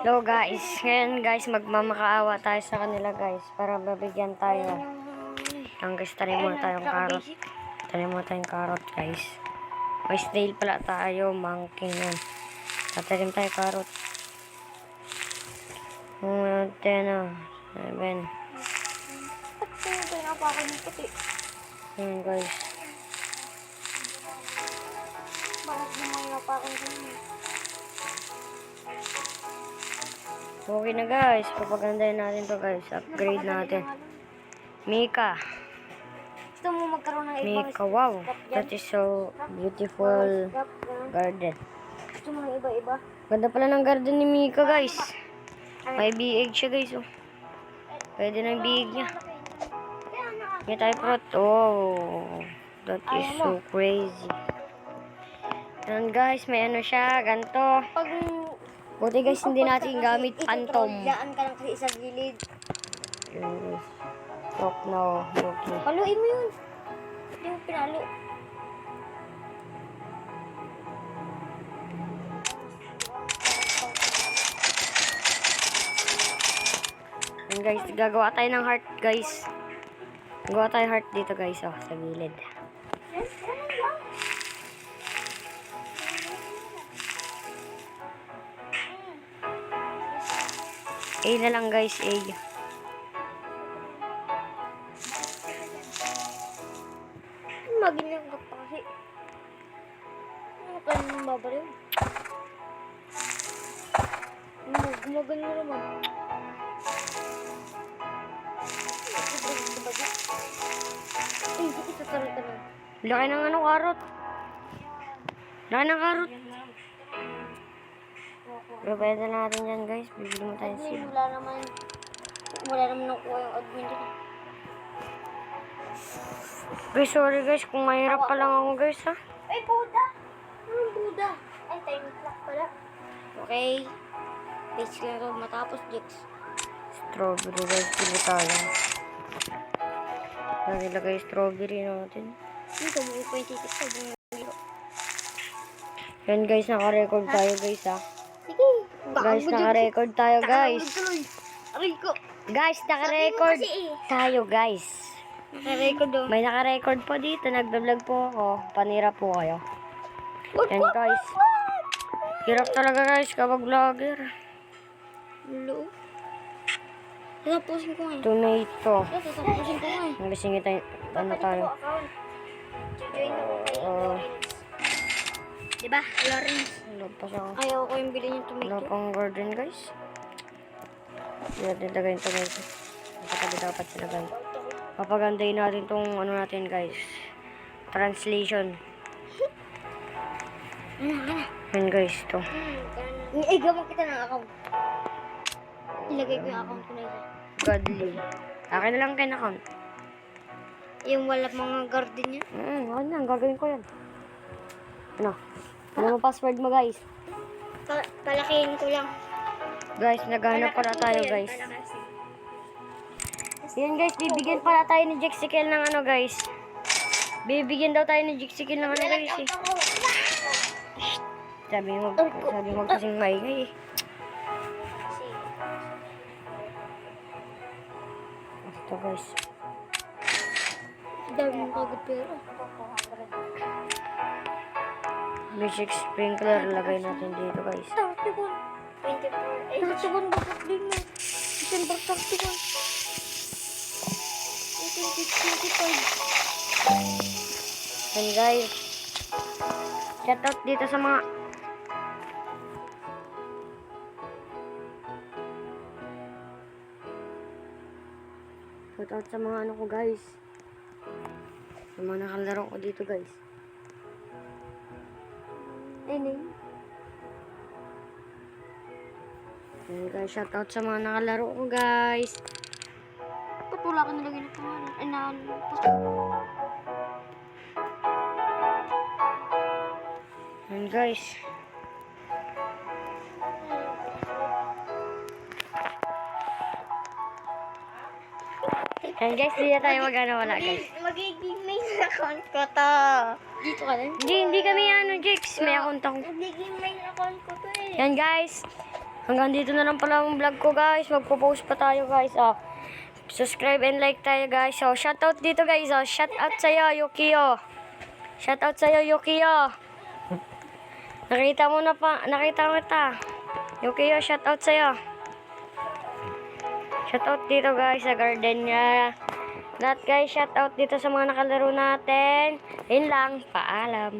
Hello guys, ngayon guys magmamakaawa tayo sa kanila guys para mabigyan tayo. Ang guys, tanim muna tayong carrot. Tanim muna tayong carrot guys. May snail pala tayo, monkey yan. Tatanim tayo carrot. Mga 10 na, 7. Ba't sa'yo ba yung ako ng puti? Yan guys. Bakit mo yung ako ng Okay na guys, papagandahin natin to guys. Upgrade natin. Mika. Gusto mo magkaroon ng ibang Mika, wow. That is so beautiful garden. Gusto mo ng iba-iba? Ganda pala ng garden ni Mika, guys. May biig siya, guys. Oh. Pwede na yung biig niya. May tayo. Oh, that is so crazy. Yan, guys. May ano siya. Ganto. Pag Buti, guys, hindi natin gamit phantom. Daan ka lang kasi sa gilid. Guys. Talk now. Okay. Paluin mo yun. Hindi mo pinalo. Yan, guys. Gagawa tayo ng heart, guys. Gagawa tayo heart dito, guys. Oh, sa gilid. Yes, A na lang, guys. A. Maginang ka pa kasi. Ano ka naman babaliw? Ano, gumagan mo naman. Ay, hindi kita talaga na. Laki ng ano, karot. Laki ng karot. Pero pwede na natin yan, guys. Bibili mo tayo siya. wala naman. Wala naman nakuha yung admin dito. Guys, sorry guys. Kung mahirap pa lang ako, guys, ha. Ay, Buda! Anong Buda? Ay, time clock pala. Okay. Page lang ito matapos, Jex. Strawberry, guys. Bili tayo. Nagilagay strawberry natin. Dito mo yung ticket ko. bumili. Yan, guys. Naka-record tayo, guys, ha. Guys, naka-record tayo, guys. Aray ko. Guys, naka-record eh. tayo, guys. Naka-record daw. May naka-record po dito. Nagda-vlog po ako. Panira po kayo. Yan, guys. Hirap talaga, guys, kapag vlogger. Lulo. Tatapusin ko nga. eh. Tomato. Tatapusin ko nga. eh. Nagising tayo. Ano tayo? Diba? Lawrence. Ano pa siya? Ayaw ko yung bilhin yung Wala tomato. pang garden, guys. Hindi natin tagay yung tomato. Nakatabi dapat sila, guys. Papagandahin natin tong ano natin, guys. Translation. Ano, ano? Yan, guys, to. Ay, gamang kita ng account. Ilagay ko yung account ko na isa. Godly. Akin na lang kayo account. Yung wala mga garden niya. Mm, ano yan, gagawin ko yan. Ano? Ano mo password mo, guys? Pa palakihin ko lang. Guys, naghanap pala tayo, guys. Yan, guys, bibigyan pala tayo ni Jexikel ng ano, guys. Bibigyan daw tayo ni Jexikel ng ano, guys, eh. Sabi mo, sabi mo kasing maingay, eh. Ito, guys. Dami mong kagad pera. Basic sprinkler, lagay natin dito, guys. 31. 24. Eh, 31 bakit din mo? December 31. 2025. Yan, guys. Shoutout dito sa mga... Shoutout sa mga ano ko, guys. Sa mga nakalaro ko dito, guys. Ano? Yan, guys. Shoutout sa mga nakalaro ko, guys. Ba't wala ka nilagay na pangalan? Ay, na, Yan, guys. Yan, guys. Hindi na tayo mag-ano wala, guys. Magiging main account ko to. Dito ka lang? Hindi, hindi kami ano, Jix. May account ako. Magiging main account ko to eh. Yan guys. Hanggang dito na lang pala ang vlog ko guys. Magpo-post pa tayo guys. Oh. Subscribe and like tayo guys. So, shoutout dito guys. Oh. Shoutout sa'yo, Yukio. Shoutout sa'yo, Yukio. Nakita mo na pa. Nakita mo ta. Yukio, shoutout sa'yo. Shoutout dito guys sa garden niya. Lahat guys, shoutout dito sa mga nakalaro natin. Yun lang. Paalam.